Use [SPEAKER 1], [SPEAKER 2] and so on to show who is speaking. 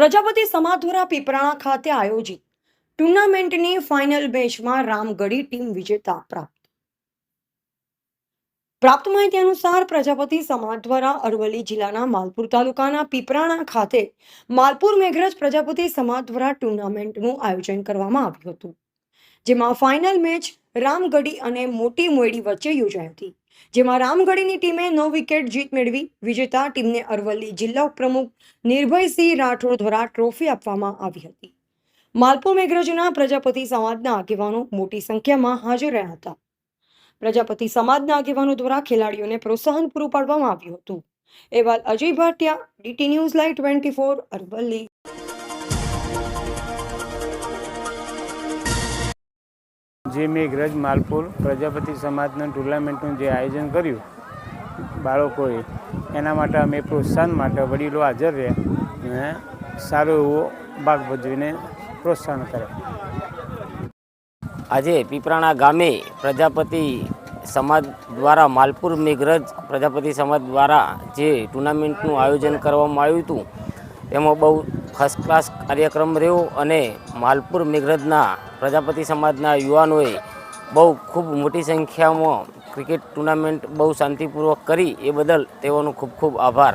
[SPEAKER 1] પ્રજાપતિ સમાજ પીપરાણા ખાતે આયોજિત ટુર્નામેન્ટની ફાઇનલ મેચમાં રામગઢી ટીમ વિજેતા પ્રાપ્ત. પ્રાપ્ત માહિતી અનુસાર પ્રજાપતિ સમાજ દ્વારા અરવલ્લી જિલ્લાના માલપુર તાલુકાના પીપરાણા ખાતે માલપુર મેઘરજ પ્રજાપતિ સમાજ દ્વારા ટુર્નામેન્ટનું આયોજન કરવામાં આવ્યું હતું, જેમાં ફાઇનલ મેચ રામગઢી અને મોટી મોયડી વચ્ચે યોજાઈ હતી. જેમાં રામગઢીની ટીમે નવ વિકેટ જીત મેળવી. વિજેતા ટીમને અરવલ્લી જિલ્લા ઉપપ્રમુખ નિર્ભયસિંહ રાઠોડ દ્વારા ટ્રોફી આપવામાં આવી હતી. માલપો મેઘરજના પ્રજાપતિ સમાજના આગેવાનો મોટી સંખ્યામાં હાજર રહ્યા હતા. પ્રજાપતિ સમાજના આગેવાનો દ્વારા ખેલાડીઓને પ્રોત્સાહન પૂરું પાડવામાં આવ્યું હતું. એવા Ajay Bhatia, DT news live twenty four, Aravalli.
[SPEAKER 2] જે મેઘરજ માલપુર પ્રજાપતિ સમાજનું ટુર્નામેન્ટનું જે આયોજન કર્યું બાળકોએ, એના માટે અમે પ્રોત્સાહન માટે વડીલો હાજર રહ્યા અને સારો એવો ભાગ ભજવીને પ્રોત્સાહન કર્યા
[SPEAKER 3] આજે પીપરાણા ગામે પ્રજાપતિ સમાજ દ્વારા માલપુર મેઘરજ પ્રજાપતિ સમાજ દ્વારા જે ટુર્નામેન્ટનું આયોજન કરવામાં આવ્યું હતું, એમાં બહુ ફર્સ્ટ ક્લાસ કાર્યક્રમ રહ્યો અને માલપુર મેઘરજના પ્રજાપતિ સમાજના યુવાનોએ બહુ ખૂબ મોટી સંખ્યામાં ક્રિકેટ ટુર્નામેન્ટ બહુ શાંતિપૂર્વક કરી. એ બદલ તેઓનો ખૂબ ખૂબ આભાર.